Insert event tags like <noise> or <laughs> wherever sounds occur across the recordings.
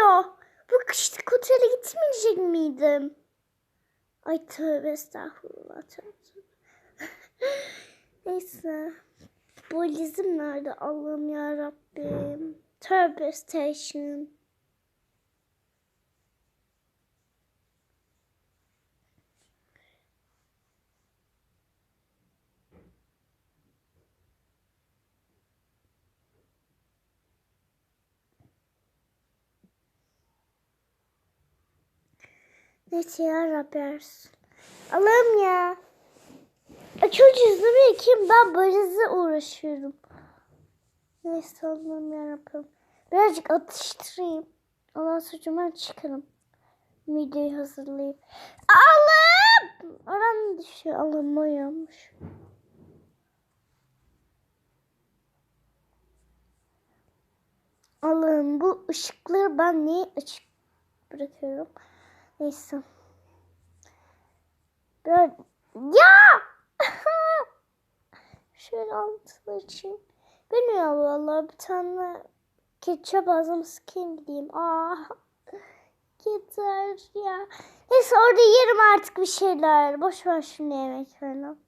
Ya bu kışlık otele gitmeyecek miydim? Ay tövbe estağfurullah tövbe. <laughs> Neyse. Valizim nerede Allah'ım ya Rabbim. Tövbe station. Neyse ya Rabbi Allah'ım ya. Açıyor cüzdanı kim? Ben böylece uğraşıyorum. Neyse Allah'ım yarabbim. Birazcık atıştırayım. Ondan sonra çıkarım. Mideyi hazırlayayım. Allah'ım! Oran düşüyor. Allah'ım uyanmış. Allah'ım bu ışıkları ben niye açık bırakıyorum? Neyse. Böyle... Ya! <laughs> Şöyle altını açayım. Bilmiyorum vallahi bir tane ketçap ağzıma sıkayım gideyim. Aa, yeter ya. Neyse orada yerim artık bir şeyler. Boş ver şimdi yemek falan.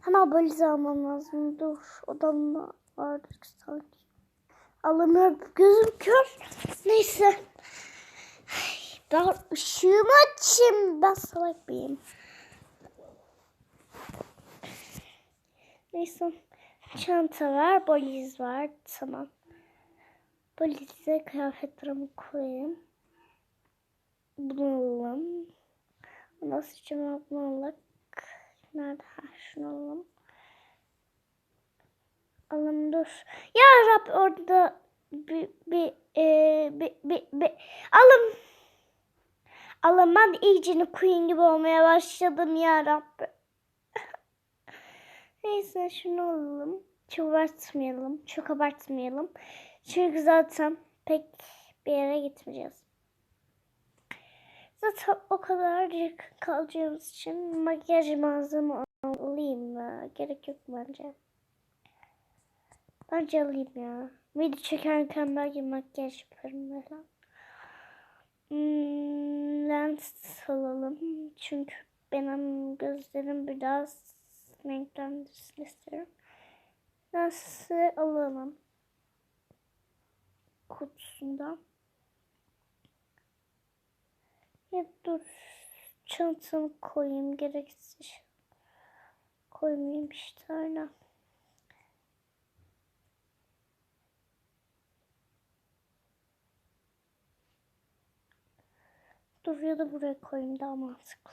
Hemen valiz almam lazım. Dur odamda vardır sanki. Alamıyorum gözüm kör. Neyse. Ben ışığımı açayım. Ben salak mıyım? Neyse. Çanta var, valiz var. Tamam. Valize kıyafetlerimi koyayım. Bunu alalım. Nasıl cevap alalım? Nerede? Ha, şunu alalım. Alalım dur. Ya Rab orada bir bir e, bir bir, bir. alım. Alım ben iyicini Queen gibi olmaya başladım ya Rabbi. <laughs> Neyse şunu alalım. Çok abartmayalım. Çok abartmayalım. Çünkü zaten pek bir yere gitmeyeceğiz. Zaten o kadarcık kalacağımız için makyaj malzeme alayım mı? Gerek yok bence. Bence alayım ya. Video çekerken belki makyaj yaparım falan. Hmm, lens alalım. Çünkü benim gözlerim biraz renklendirsin istiyorum. Lensi alalım. Kutusundan. Ya dur. Çantamı koyayım. Gereksiz. Koymayayım işte öyle. Dur ya da buraya koyayım daha mantıklı.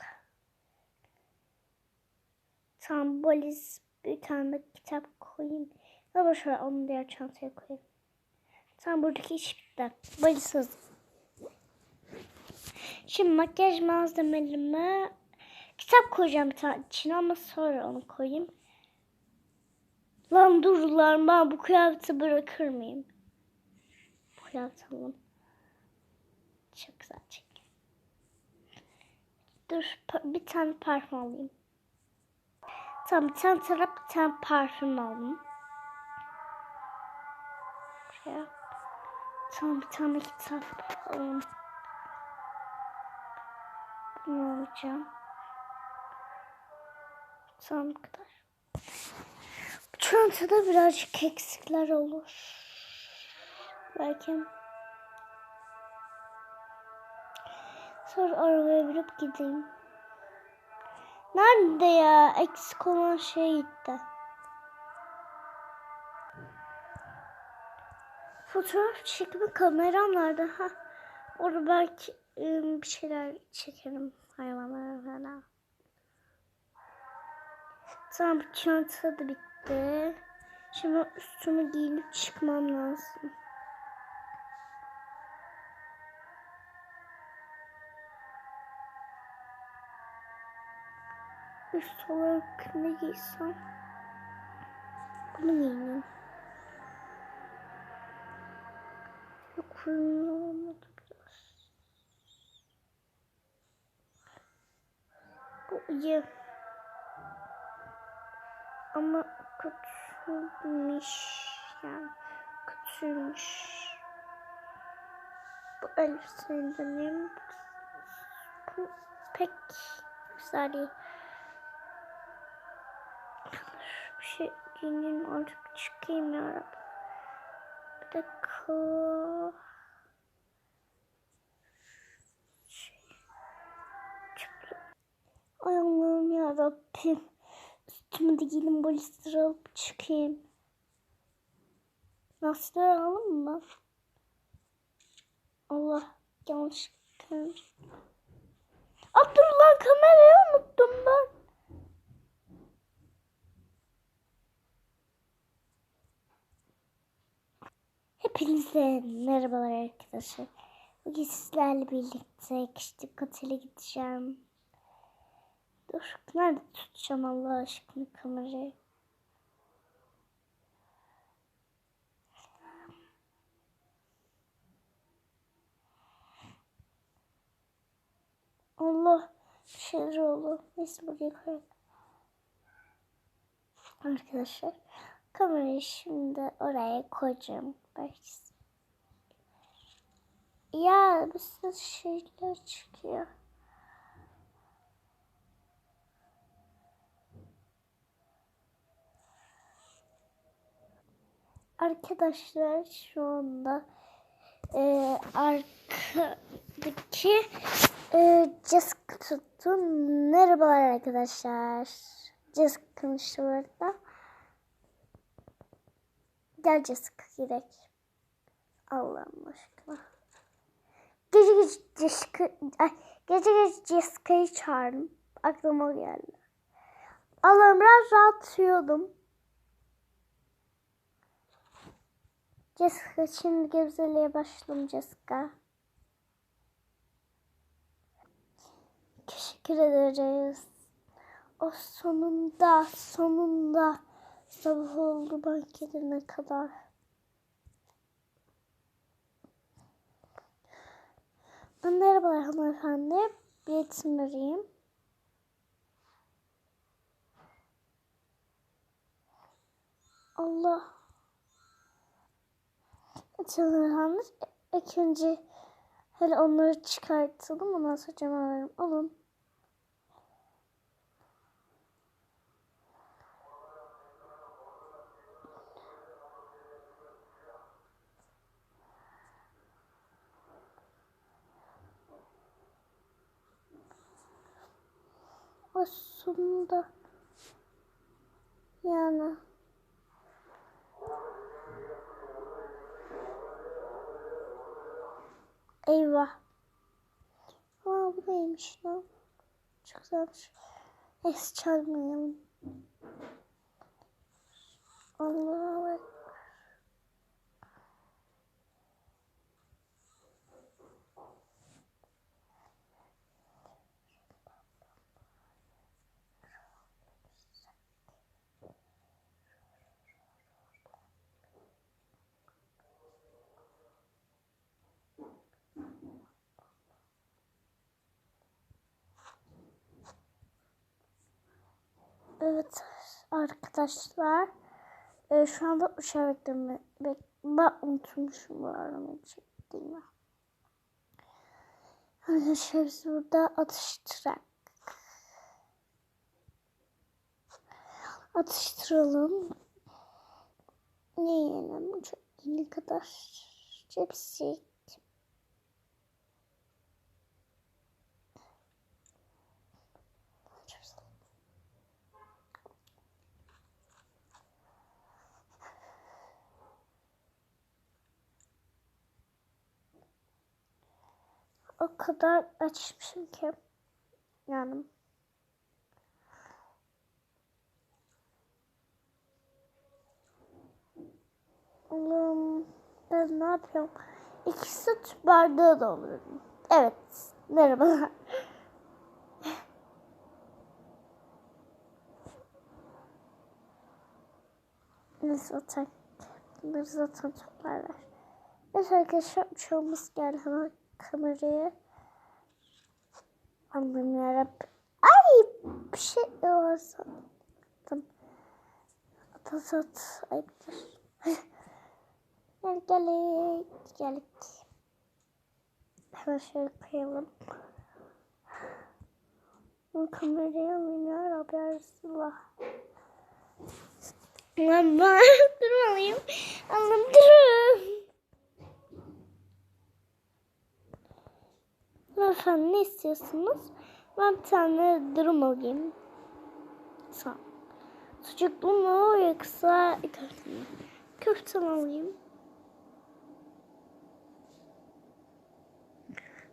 Tam valiz bir tane kitap koyayım. Ya da şöyle onu diğer çantaya koyayım. Tam buradaki iş bitti. Valiz hazır. Şimdi makyaj malzemelerime kitap koyacağım tane içine ama sonra onu koyayım. Lan dur lan ben bu kıyafeti bırakır mıyım? Bu alalım. Çok güzel çek. Dur bir tane parfüm alayım. Tamam bir tane taraf bir tane parfüm aldım. Şuraya. Tamam bir tane kitap alalım. Bunu alacağım. Tamam kadar. Bu çantada birazcık eksikler olur. Belki. Sonra arabaya binip gideyim. Nerede ya? Eksik olan şey gitti. Fotoğraf çekme kameram nerede? Ha. Orada belki ıı, bir şeyler çekerim hayvanlara falan. Tamam çanta da bitti. Şimdi üstümü giyinip çıkmam lazım. Üst olarak ne giysem? Bunu giyeyim. Yok uyumlu olmadı biraz. Bu iyi. Ama kötüymüş. yani. Kötüymüş. Bu elbiseyi deneyim. Bu pek güzel değil. Bir şey giyineyim artık çıkayım ya. Bir dakika. Ay Allah'ım ya Rabbim. Üstüme de giydim bolister alıp çıkayım. Lastikleri alalım mı? Allah yanlış görmüş. Ah dur lan kamerayı unuttum ben. Hepinize merhabalar arkadaşlar. Bugün sizlerle birlikte küçük otele gideceğim. Dur nerede tutacağım Allah aşkına kamerayı. Allah bir şeyler oldu. Neyse buraya koyalım. Arkadaşlar kamerayı şimdi oraya koyacağım. Belki. Ya bir sürü şeyler çıkıyor. Arkadaşlar şu anda e, arkadaki e, Jessica tuttum. Merhabalar arkadaşlar. Jessica işte burada. Gel Jessica gidelim. Allah'ım aşkına. Gece gece Jessica, gece gece Jessica'yı çağırdım. Aklıma geldi. Allah'ım biraz rahat uyuyordum. Jessica şimdi güzelliğe başladım Jessica. Teşekkür ederiz. O sonunda sonunda sabah oldu ben gelene kadar. Merhabalar hanımefendi. İsim vereyim. Allah. İlk önce hele onları çıkartalım. Ondan sonra cama verelim. Alın. Aslında yani Eyvah. Aa bu neymiş lan? Çok güzelmiş. Neyse çalmayalım. Allah'a bak. Evet arkadaşlar. E, şu anda uçağı bekleme. Bek ben unutmuşum bu aramayı çektiğimi. Arkadaşlar biz burada atıştırak. Atıştıralım. Ne yiyelim? Çok ne kadar cipsi. O kadar açmışım ki yani Allah'ım ben ne yapıyorum? İki süt bardağı doldururum. Evet. Merhabalar. Neyse zaten. Bunları zaten toplarlar. Evet arkadaşlar uçağımız geldi hemen kamerayı. Allah'ım yarabbim. Ay bir şey var sandım. At. Ayıptır. <laughs> geldik geldik geldik. Hemen şöyle koyalım. Bu kamerayı alayım ya Rabbi Resulullah. Lan ben durmalıyım. Allah'ım durun. Efendim ne istiyorsunuz? Ben bir tane durum alayım. Sağ ol. Sucuklu mu yoksa köfte mi? Köfte alayım?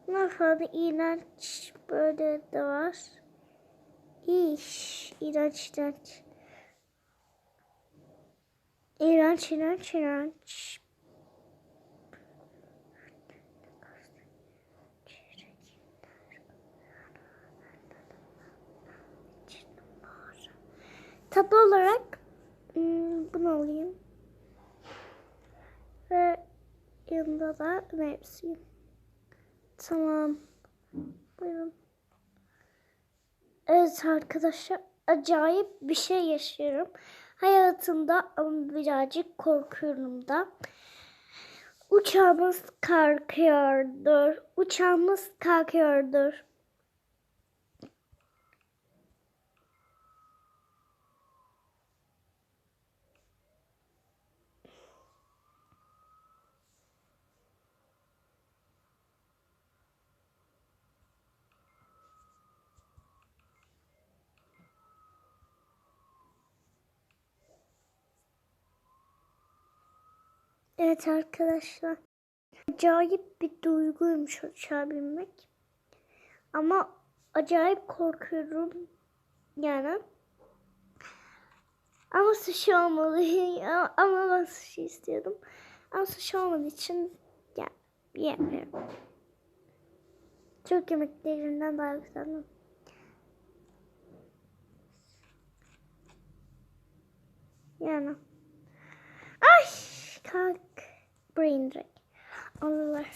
Ne kadar iğrenç böyle de var. İş, iğrenç iğrenç. İğrenç iğrenç iğrenç. Tatlı olarak hmm, bunu alayım. Ve yanında da meyvesi. Tamam. Buyurun. Evet arkadaşlar acayip bir şey yaşıyorum. Hayatımda birazcık korkuyorum da. Uçağımız kalkıyordur. Uçağımız kalkıyordur. Evet arkadaşlar. Acayip bir duyguymuş uçağa binmek. Ama acayip korkuyorum. Yani. Ama sushi olmalı. <laughs> Ama ben sushi istiyordum. Ama sushi olmadığı için ya, yemiyorum. Çok yemeklerinden daha güzel. Yani. Ay kalk. Brain drag. Alırlar.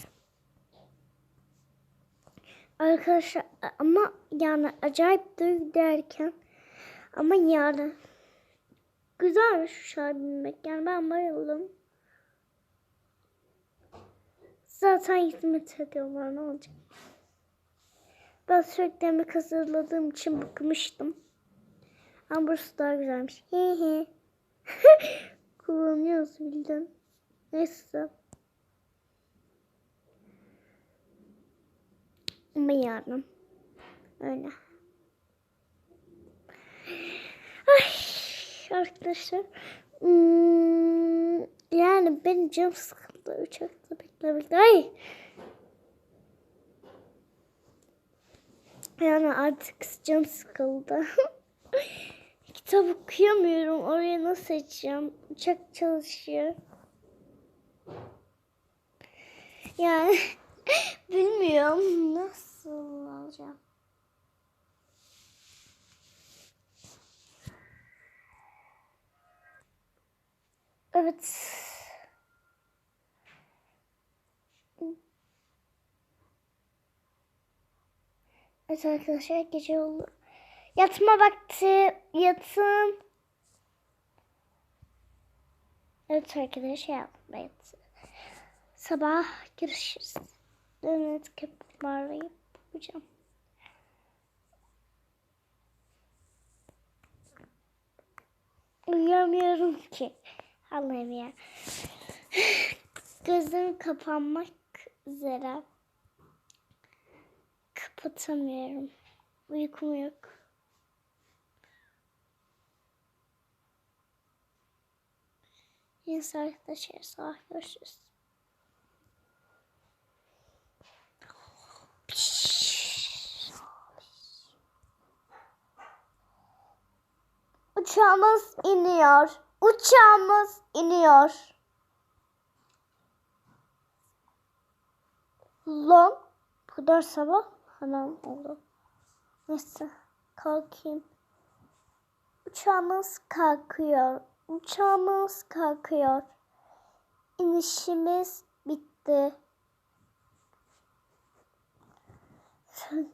Arkadaşlar ama yani acayip duygu derken ama yani güzelmiş şu şarkı bilmek. Yani ben bayıldım. Zaten hizmet ediyorlar ne olacak. Ben sürekli yemek hazırladığım için bıkmıştım. Ama burası daha güzelmiş. He. <laughs> Kullanıyoruz bildin. Neyse. Ama. Öyle. Ay, arkadaşlar. Hmm, yani benim canım sıkıldı. Uçakta beklemekte. Ay. Yani artık canım sıkıldı. <laughs> Kitap okuyamıyorum. Oraya nasıl açacağım? Uçak çalışıyor. Yani <laughs> bilmiyorum nasıl alacağım. Evet. Evet arkadaşlar gece oldu. Yatma vakti. Yatın. Evet arkadaşlar yapma yatın. Sabah görüşürüz. Evet kapıları yapacağım. Uyuyamıyorum ki. Allah'ım ya. Gözlerim kapanmak üzere. Kapatamıyorum. Uykum yok. Neyse sabah görüşürüz. Uçağımız iniyor. Uçağımız iniyor. Lan bu kadar sabah hemen oldu. Neyse kalkayım. Uçağımız kalkıyor. Uçağımız kalkıyor. İnişimiz bitti. Lan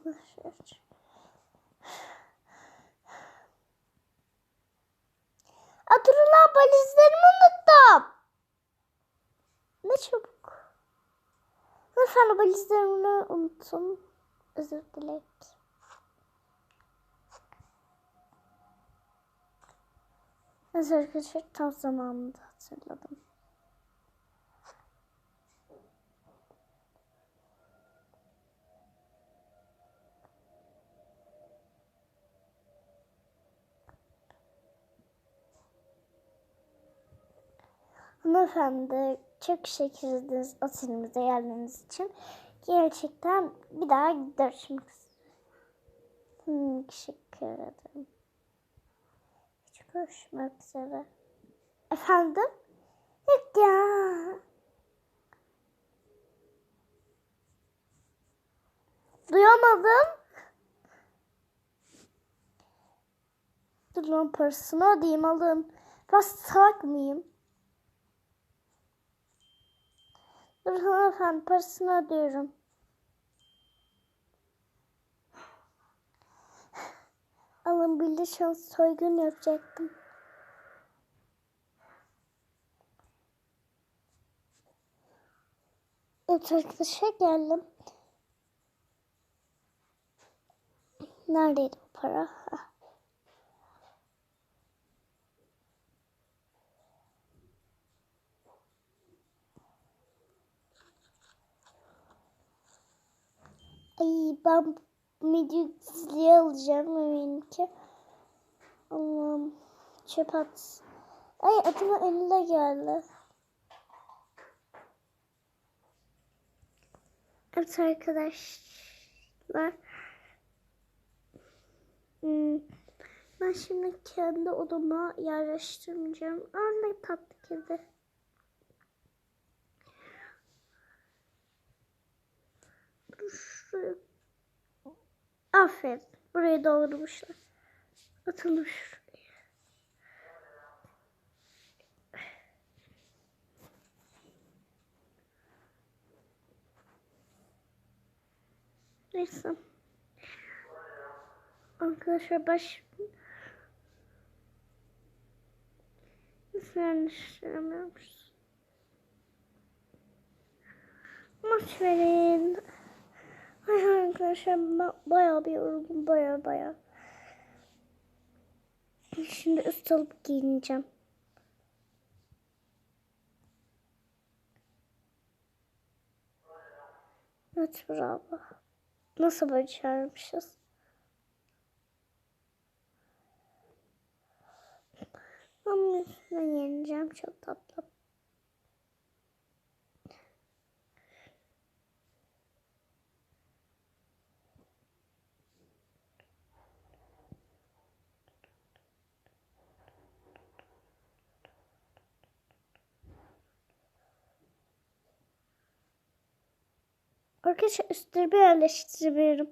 valizlerimi unuttum. Ne çabuk. Lütfen valizlerimi unutun. Özür dilerim. Evet arkadaşlar tam zamanında hatırladım. Hanımefendi çok teşekkür ederiz otelimize geldiğiniz için. Gerçekten bir daha görüşmek üzere. Teşekkür ederim. Hiç görüşmek üzere. Efendim? Yok ya. Duyamadım. Dur lan parasını ödeyeyim alın. Ben salak mıyım? Dur hanımefendi parasını ödüyorum. Alın bildi şans soygun yapacaktım. Evet arkadaşlar geldim. Neredeydi bu para? Hah. Ay ben midye alacağım eminim ki. Allah'ım çöp at. Ay adıma önüne geldi. Evet arkadaşlar. Hmm, Ben şimdi kendi odama yerleştirmeyeceğim. Aa ne tatlı kedi. Dur şuraya. Aferin. Burayı doldurmuşlar. Atalım şuraya. Neyse. Arkadaşlar baş Nasıl yerleştiremiyormuş? Maç verin. Arkadaşlar bayağı bir yoruldum. Bayağı bayağı. Şimdi üst alıp giyineceğim. Evet bravo. Nasıl başarmışız? Ama üstüne yeneceğim. Çok tatlı. Arkadaşlar üstlerimi yerleştirmiyorum.